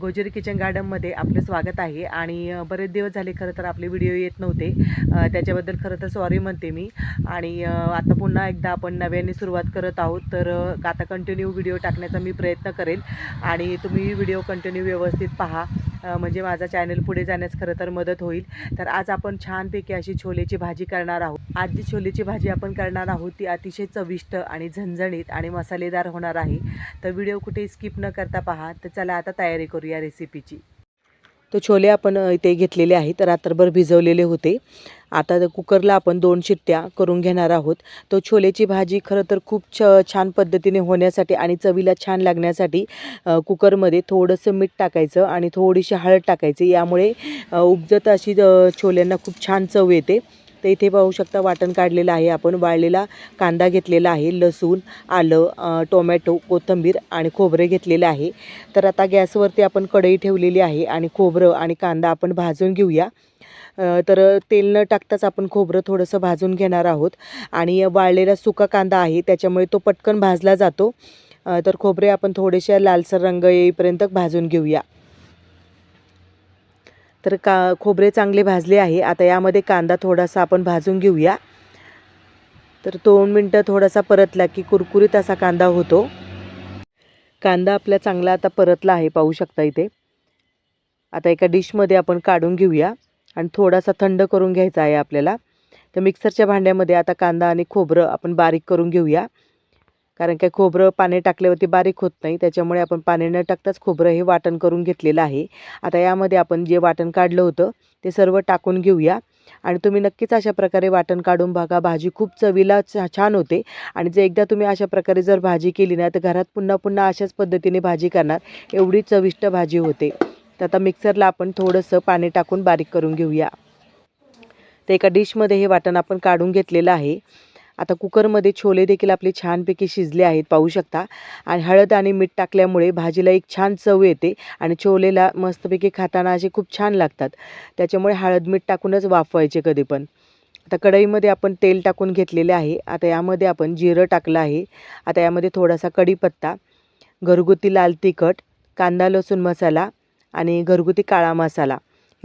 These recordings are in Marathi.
गोजेरी किचन गार्डनमध्ये आपलं स्वागत आहे. आणि बरेच दिवस झाले खरं तर आपले व्हिडिओ येत नव्हते. त्याच्याबद्दल खरं तर सॉरी म्हणते मी. आणि आता पुन्हा एकदा आपण नव्याने सुरुवात करत आहोत. तर आता कंटिन्यू व्हिडिओ टाकण्याचा मी प्रयत्न करेल. आणि तुम्ही व्हिडिओ कंटिन्यू व्यवस्थित पहा. म्हणजे माझा चॅनल पुढे जाण्यास खरं तर मदत होईल. तर आज आपण छानपैकी अशी छोलेची भाजी करणार आहोत. आज जी छोलेची भाजी आपण करणार आहोत ती अतिशय चविष्ट आणि झणझणीत आणि मसालेदार होणार आहे. तर व्हिडिओ कुठे स्किप न करता पहा. तर चला आता तयारी करूया रेसिपीची. तो छोले आपण इथे घेतलेले आहेत. रात्रभर भिजवलेले होते. आता कुकरला आपण दोन शिट्ट्या करून घेणार आहोत. तो छोलेची भाजी खरं तर खूप छ छान पद्धतीने होण्यासाठी आणि चवीला छान लागण्यासाठी कुकरमध्ये थोडंसं मीठ टाकायचं आणि थोडीशी हळद टाकायची. यामुळे उपजत अशी छोल्यांना खूप छान चव येते. तर इथे पाहू शकता वाटण काढलेलं आहे. आपण वाळलेला कांदा घेतलेला आहे. लसूण आलं टोमॅटो कोथिंबीर आणि खोबरे घेतलेले आहे. तर आता गॅसवरती आपण कढई ठेवलेली आहे आणि खोबरं आणि कांदा आपण भाजून घेऊया. तर तेल न टाकताच आपण खोबरं थोडंसं भाजून घेणार आहोत. आणि वाळलेला सुका कांदा आहे त्याच्यामुळे तो पटकन भाजला जातो. तर खोबरे आपण थोडेसे लालसर रंग येईपर्यंत भाजून घेऊया. तर का खोबरे चांगले भाजले आहे. आता यामध्ये कांदा थोडासा आपण भाजून घेऊया. तर दोन मिनटं थोडासा परतला की कुरकुरीत असा कांदा होतो. कांदा आपला चांगला आता परतला आहे पाहू शकता इथे. आता एका डिशमध्ये आपण काढून घेऊया आणि थोडासा थंड करून घ्यायचा आहे आपल्याला. तर मिक्सरच्या भांड्यामध्ये आता कांदा आणि खोबरं आपण बारीक करून घेऊया. कारण काय खोबरं पाणी टाकल्यावरती बारीक होत नाही त्याच्यामुळे आपण पाणी न टाकताच खोबरं हे वाटण करून घेतलेलं आहे. आता यामध्ये आपण जे वाटण काढलं होतं ते सर्व टाकून घेऊया. आणि तुम्ही नक्कीच अशा प्रकारे वाटण काढून बघा भाजी खूप चवीला छा छान होते. आणि जर एकदा तुम्ही अशा प्रकारे जर भाजी केली ना तर घरात पुन्हा पुन्हा अशाच पद्धतीने भाजी करणार एवढी चविष्ट भाजी होते. तर आता मिक्सरला आपण थोडंसं पाणी टाकून बारीक करून घेऊया. तर एका डिशमध्ये हे वाटण आपण काढून घेतलेलं आहे. आता कुकरमध्ये छोले देखील आपले छानपैकी शिजले आहेत पाहू शकता. आणि हळद आणि मीठ टाकल्यामुळे भाजीला एक छान चव येते आणि छोलेला मस्तपैकी खाताना असे खूप छान लागतात. त्याच्यामुळे हळद मीठ टाकूनच वाफवायचे कधी पण. आता कढईमध्ये आपण तेल टाकून घेतलेले आहे. आता यामध्ये आपण जिरं टाकलं आहे. आता यामध्ये थोडासा कढीपत्ता घरगुती लाल तिखट कांदा लसूण मसाला आणि घरगुती काळा मसाला.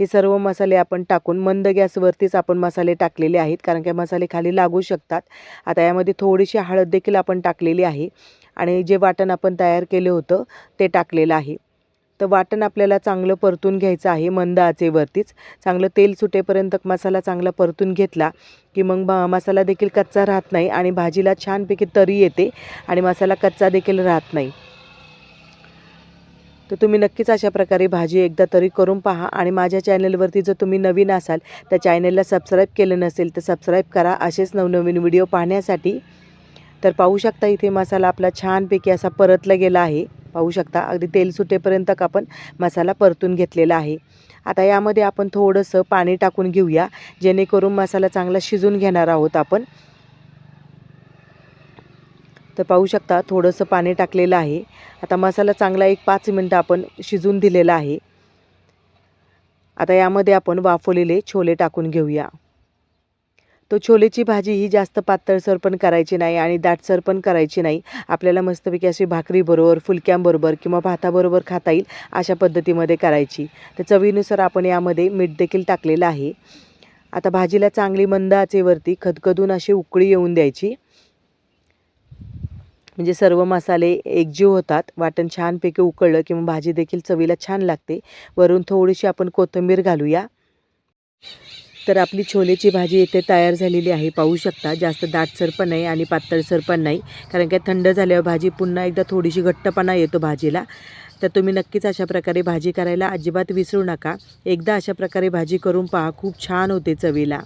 हे सर्व मसाले आपण टाकून मंद गॅसवरतीच आपण मसाले टाकलेले आहेत कारण की मसाले खाली लागू शकतात. आता यामध्ये थोडीशी हळद देखील आपण टाकलेली आहे आणि जे वाटण आपण तयार केलं होतं ते टाकलेलं आहे. तर वाटण आपल्याला चांगलं परतून घ्यायचं आहे मंद आचेवरतीच. चांगलं तेल सुटेपर्यंत मसाला चांगला परतून घेतला की मग मसाला देखील कच्चा राहत नाही आणि भाजीला छानपैकी तरी येते आणि मसाला कच्चा देखील राहत नाही. तर तुम्ही नक्कीच अशा प्रकारे भाजी एकदा तरी करून पहा आणि माझ्या चॅनलवरती जर तुम्ही नवीन असाल तर चॅनलला सबस्क्राईब केलं नसेल तर सबस्क्राईब करा. असेच नवनवीन व्हिडिओ पाहण्यासाठी. तर पाहू शकता इथे मसाला आपला छानपैकी असा परतला गेला आहे. पाहू शकता अगदी तेल सुटेपर्यंत आपण मसाला परतून घेतलेला आहे. आता यामध्ये आपण थोडंसं पाणी टाकून घेऊया. जेणेकरून मसाला चांगला शिजून घेणार आहोत आपण. तर पाहू शकता थोडंसं पाणी टाकलेलं आहे. आता मसाला चांगला एक पाच मिनटं आपण शिजून दिलेला आहे. आता यामध्ये आपण वाफवलेले छोले टाकून घेऊया. तो छोलेची भाजी ही जास्त पातळसर पण करायची नाही आणि दाटसर पण करायची नाही. आपल्याला मस्तपैकी अशी भाकरीबरोबर फुलक्यांबरोबर किंवा भाताबरोबर खाता येईल अशा पद्धतीमध्ये करायची. तर चवीनुसार आपण यामध्ये मीठ देखील टाकलेलं आहे. आता भाजीला चांगली मंद आचेवरती खदखदून अशी उकळी येऊन द्यायची. म्हणजे सर्व मसाले एकजीव होतात. वाटण छानपैकी उकळलं किंवा भाजी देखील चवीला छान लागते. वरून थोडीशी आपण कोथिंबीर घालूया. तर आपली छोलेची भाजी इथे तयार झालेली आहे. पाहू शकता जास्त दाटसर पण नाही आणि पातळसर पण नाही. कारण काय थंड झाल्यावर भाजी पुन्हा एकदा थोडीशी घट्टपणा येतो भाजीला. तर तुम्ही नक्कीच अशा प्रकारे भाजी करायला अजिबात विसरू नका. एकदा अशा प्रकारे भाजी करून पहा खूप छान होते चवीला.